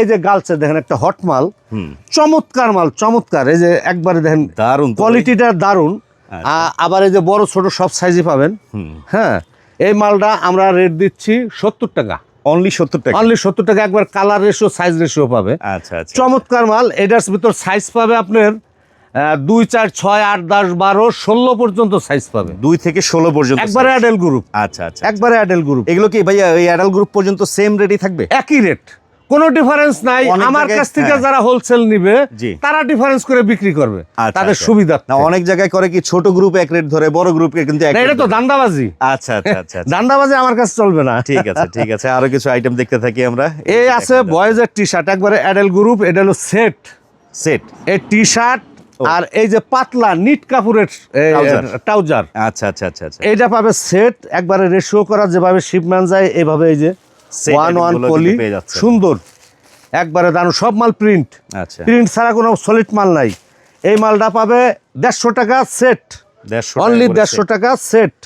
এই যে গালছে দেখেন একটা হট মাল। হুম। চমৎকার মাল চমৎকার। এই যে একবারে দেখেন ভাই। কোয়ালিটিটা দারুণ। আচ্ছা। আবার এই যে বড় ছোট সব সাইজে পাবেন। হ্যাঁ এই মালটা আমরা রেট দিচ্ছি সত্তর টাকা। অনলি সত্তর টাকা। অনলি সত্তর টাকা একবার কালার রেশিও সাইজ রেশিও পাবে। আচ্ছা আচ্ছা চমৎকার মাল এটার ভিতর সাইজ পাবে আপনার দুই চার ছয় আট দশ বারো ষোলো পর্যন্ত সাইজ পাবে। দুই থেকে ষোলো পর্যন্ত একবারে। অ্যাডেল গ্রুপ আচ্ছা আচ্ছা একবারে অ্যাডেল গ্রুপ এগুলো কি ভাইয়া ওই অ্যাডাল গ্রুপ পর্যন্ত সেম রেটই থাকবে? একই রেট কোনো ডিফারেন্স নাই। আমার কাছ থেকে হ্যাঁ। যারা হোলসেল নিবে তারা ডিফারেন্স করে বিক্রি করবে। আচ্ছা, তাদের আচ্ছা। সুবিধা না অনেক জায়গায় করে কি ছোট গ্রুপ এক রেট ধরে বড় গ্রুপকে কিন্তু এটা তো দান্দাবাজি। আচ্ছা আচ্ছা আচ্ছা আচ্ছা। দান্দাবাজি আমার কাছে চলবে না। ঠিক আছে ঠিক আছে। আরও কিছু আইটেম দেখতে থাকি আমরা। এই আছে বয়েজের টি শার্ট একবারে অ্যাডেল গ্রুপ এটা হলো সেট সেট এই টি শার্ট আর এই যে পাতলা নিট কাপড়ের Trouser। ট্রাউজার আচ্ছা আচ্ছা আচ্ছা এইটা পাবে সেট একবারে রেশিও করা যেভাবে শিপম্যান যায় এইভাবে এই যে ওয়ান ওয়ান পলি। সুন্দর। একবারে দানো সব মাল প্রিন্ট আচ্ছা। প্রিন্ট ছাড়া কোনো সলিড মাল নাই। এই মালটা পাবে দেড়শো টাকা সেট দেড়শো অনলি দেড়শো টাকা সেট